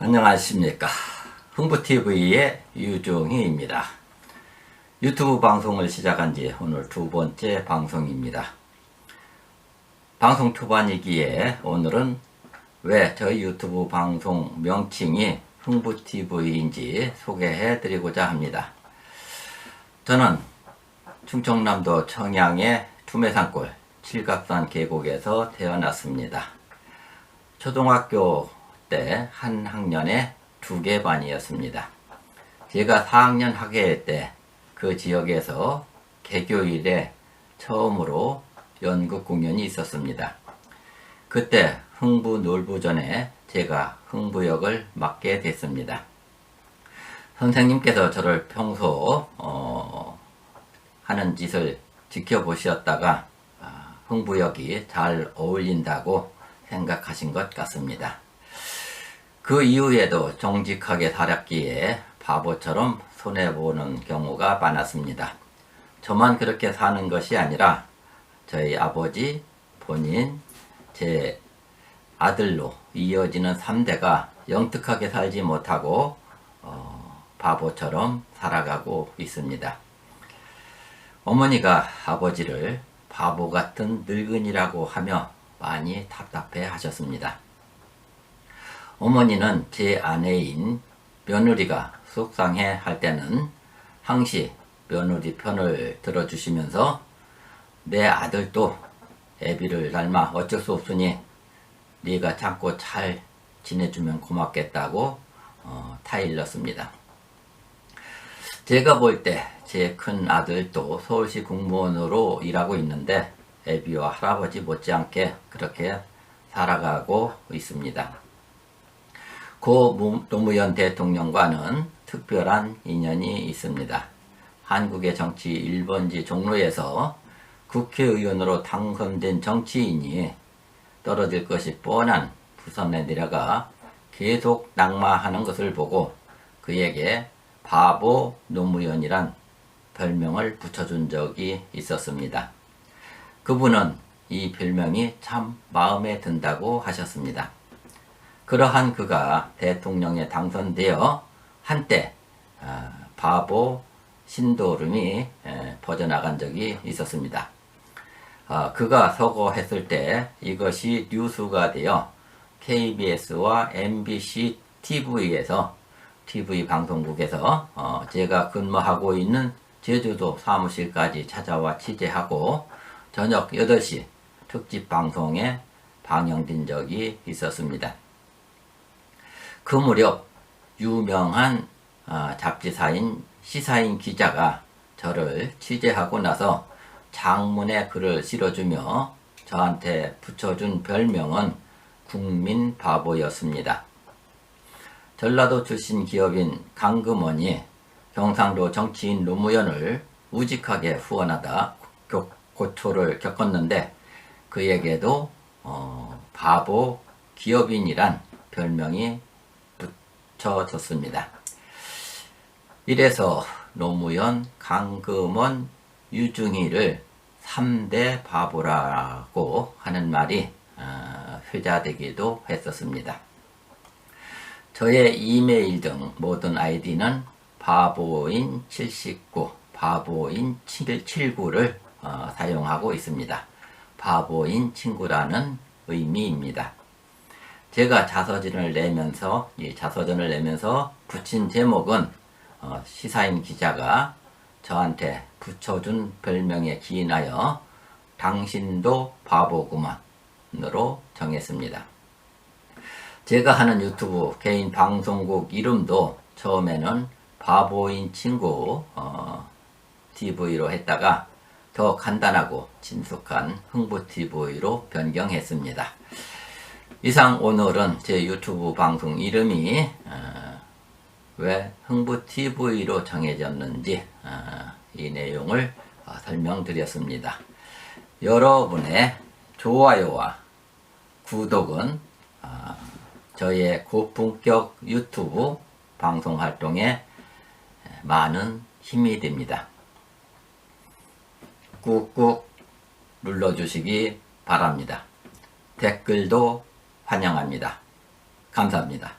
안녕하십니까. 흥부TV의 유종희입니다. 유튜브 방송을 시작한 지 오늘 두 번째 방송입니다. 방송 초반이기에 오늘은 왜 저희 유튜브 방송 명칭이 흥부TV인지 소개해 드리고자 합니다. 저는 충청남도 청양의 투매산골 칠갑산 계곡에서 태어났습니다. 초등학교 때 한 학년에 두 개 반이었습니다. 제가 4학년 학예 때그 지역에서 개교일에 처음으로 연극 공연이 있었습니다. 그때 흥부 놀부전에 제가 흥부역을 맡게 됐습니다. 선생님께서 저를 평소 어, 하는 짓을 지켜보셨다가 아, 흥부역이 잘 어울린다고 생각하신 것 같습니다. 그 이후에도 정직하게 살았기에 바보처럼 손해보는 경우가 많았습니다. 저만 그렇게 사는 것이 아니라 저희 아버지, 본인, 제 아들로 이어지는 3대가 영특하게 살지 못하고 어, 바보처럼 살아가고 있습니다. 어머니가 아버지를 바보 같은 늙은이라고 하며 많이 답답해 하셨습니다. 어머니는 제 아내인 며느리가 속상해 할 때는 항시 며느리 편을 들어주시면서 내 아들도 애비를 닮아 어쩔 수 없으니 네가 참고 잘 지내주면 고맙겠다고 어, 타일렀습니다. 제가 볼 때 제 큰 아들도 서울시 공무원으로 일하고 있는데 애비와 할아버지 못지않게 그렇게 살아가고 있습니다. 고 노무현 대통령과는 특별한 인연이 있습니다. 한국의 정치 1번지 종로에서 국회의원으로 당선된 정치인이 떨어질 것이 뻔한 부산에 내려가 계속 낙마하는 것을 보고 그에게 바보 노무현이란 별명을 붙여준 적이 있었습니다. 그분은 이 별명이 참 마음에 든다고 하셨습니다. 그러한 그가 대통령에 당선되어 한때 아, 바보 신도름이 퍼져나간 적이 있었습니다. 아, 그가 서거했을 때 이것이 뉴스가 되어 KBS와 MBC TV에서 TV 방송국에서 어, 제가 근무하고 있는 제주도 사무실까지 찾아와 취재하고 저녁 8시 특집 방송에 방영된 적이 있었습니다. 그 무렵 유명한 어, 잡지사인 시사인 기자가 저를 취재하고 나서 장문에 글을 실어주며 저한테 붙여준 별명은 국민 바보였습니다. 전라도 출신 기업인 강금원이 경상도 정치인 노무현을 우직하게 후원하다 고초를 겪었는데 그에게도 어, 바보 기업인이란 별명이 붙여졌습니다. 이래서 노무현, 강금원, 유중희를 3대 바보라고 하는 말이 어, 회자되기도 했었습니다. 저의 이메일 등 모든 아이디는 바보인 79, 바보인 779를 어, 사용하고 있습니다. 바보인 친구라는 의미입니다. 제가 자서전을 내면서 이 자서전을 내면서 붙인 제목은 어, 시사인 기자가 저한테 붙여준 별명에 기인하여 당신도 바보구만으로 정했습니다. 제가 하는 유튜브 개인 방송국 이름도 처음에는 바보인 친구 어, TV로 했다가 더 간단하고 친숙한 흥부 TV로 변경했습니다. 이상 오늘은 제 유튜브 방송 이름이 어, 왜 흥부 TV로 정해졌는지 어, 이 내용을 어, 설명드렸습니다. 여러분의 좋아요와 구독은 어, 저의 고품격 유튜브 방송 활동에 많은 힘이 됩니다. 꾹꾹 눌러주시기 바랍니다. 댓글도 환영합니다. 감사합니다.